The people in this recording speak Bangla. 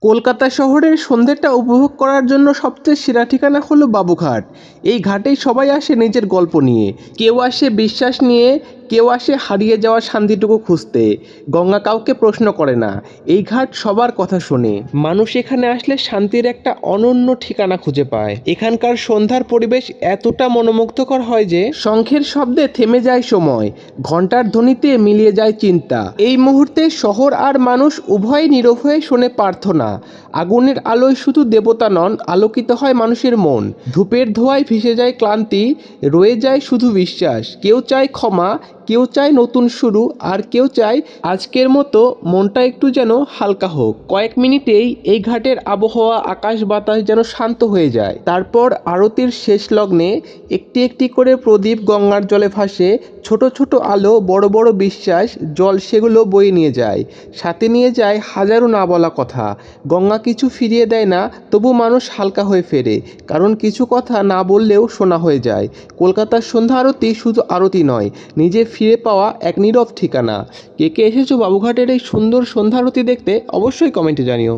কলকাতা শহরের সন্ধ্যেটা উপভোগ করার জন্য সবচেয়ে সেরা ঠিকানা হলো বাবুঘাট। এই ঘাটেই সবাই আসে নিজের গল্প নিয়ে। কেউ আসে বিশ্বাস নিয়ে কেউ আসে হারিয়ে যাওয়া শান্তিটুকু খুঁজতে। গঙ্গা কাউকে প্রশ্ন করে না। এই ঘাট সবার কথা শোনে। মানুষ এখানে আসলে শান্তির একটা অনন্য ঠিকানা খুঁজে পায়। এখানকার সন্ধ্যার পরিবেশ এতটা মনোমুগ্ধকর হয় যে শঙ্খের শব্দে থেমে যায় সময়। ঘণ্টার ধ্বনিতে মিলিয়ে যায় চিন্তা। এই মুহূর্তে শহর আর মানুষ উভয় নীরব হয়ে শোনে প্রার্থনা। আগুনের আলোয় শুধু দেবতা নন, আলোকিত হয় মানুষের মন। ধূপের ধোঁয়ায় ভেসে যায় ক্লান্তি, রয়ে যায় শুধু বিশ্বাস। কেউ চায় ক্ষমা কেউ চায় নতুন শুরু আর কেউ চায় আজকের মতো মনটা একটু যেন হালকা হোক। কয়েক মিনিটেই এই ঘাটের আবহাওয়া, আকাশ বাতাস যেন শান্ত হয়ে যায়। তারপর আরতির শেষ লগ্নে একটি একটি করে প্রদীপ গঙ্গার জলে ভাসে, ছোট ছোট আলো, বড় বড় বিশ্বাস, জল সেগুলো বয়ে নিয়ে যায়। সাথে নিয়ে যায় হাজারো না বলা কথা। গঙ্গা কিছু ফিরিয়ে দেয় না তবু মানুষ হালকা হয়ে ফেরে, কারণ কিছু কথা না বললেও শোনা হয়ে যায়। কলকাতার সন্ধ্যা আরতি শুধু আরতি নয়, নিজে ফিরে পাওয়া এক নীরব ঠিকানা। কে কে এসেছ বাবুঘাটের এই সুন্দর সন্ধ্যা আরতি দেখতে অবশ্যই কমেন্টে জানিও।